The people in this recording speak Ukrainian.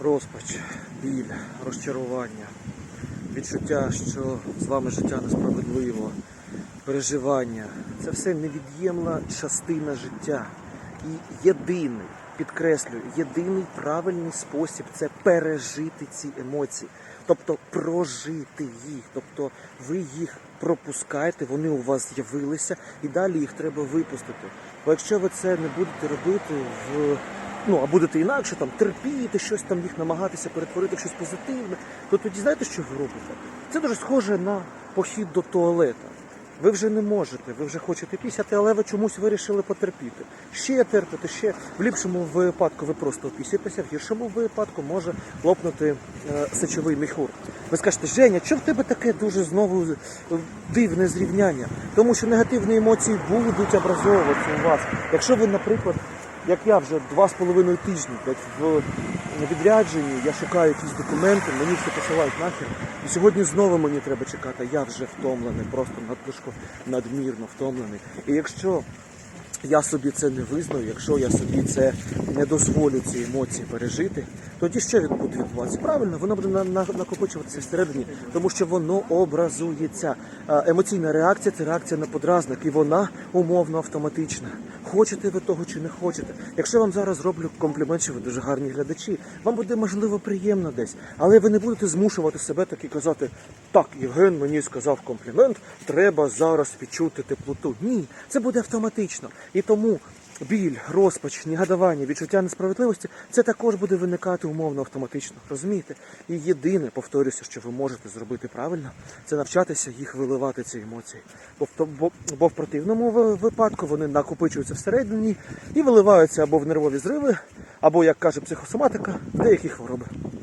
розпач, біль, розчарування, відчуття, що з вами життя несправедливо, переживання це все невід'ємна частина життя. І єдиний, підкреслюю, єдиний правильний спосіб це пережити ці емоції, тобто прожити їх. Тобто ви їх пропускаєте, вони у вас з'явилися, і далі їх треба випустити. Бо якщо ви це не будете робити в ну а будете інакше там терпіти щось там їх намагатися перетворити в щось позитивне, то тоді знаєте, що ви робите? Це дуже схоже на похід до туалета. Ви вже не можете, ви вже хочете пісяти, але ви чомусь вирішили потерпіти. Ще терпите, ще в ліпшому випадку ви просто опісяєтеся, в гіршому випадку може лопнути е, сечовий міхур. Ви скажете, Женя, що в тебе таке дуже знову е, дивне зрівняння? Тому що негативні емоції будуть образовуватися у вас. Якщо ви, наприклад, як я вже два з половиною тижні в відрядженні, я шукаю якісь документи, мені все посилають нахер. І сьогодні знову мені треба чекати. Я вже втомлений, просто надпишко надмірно втомлений. І якщо я собі це не визнаю, якщо я собі це не дозволю ці емоції пережити, тоді що буде відбуватися? Правильно, воно буде на- на- накопичуватися всередині, тому що воно образується. Емоційна реакція це реакція на подразник, і вона умовно автоматична. Хочете ви того чи не хочете. Якщо вам зараз зроблю комплімент, що ви дуже гарні глядачі, вам буде можливо приємно десь, але ви не будете змушувати себе так і казати: так, Євген мені сказав комплімент, треба зараз відчути теплоту. Ні, це буде автоматично. І тому біль, розпач, негодування, відчуття несправедливості це також буде виникати умовно автоматично. Розумієте? І єдине, повторюся, що ви можете зробити правильно, це навчатися їх виливати ці емоції. Бо бо в противному випадку вони накопичуються всередині і виливаються або в нервові зриви, або, як каже психосоматика, в деякі хвороби.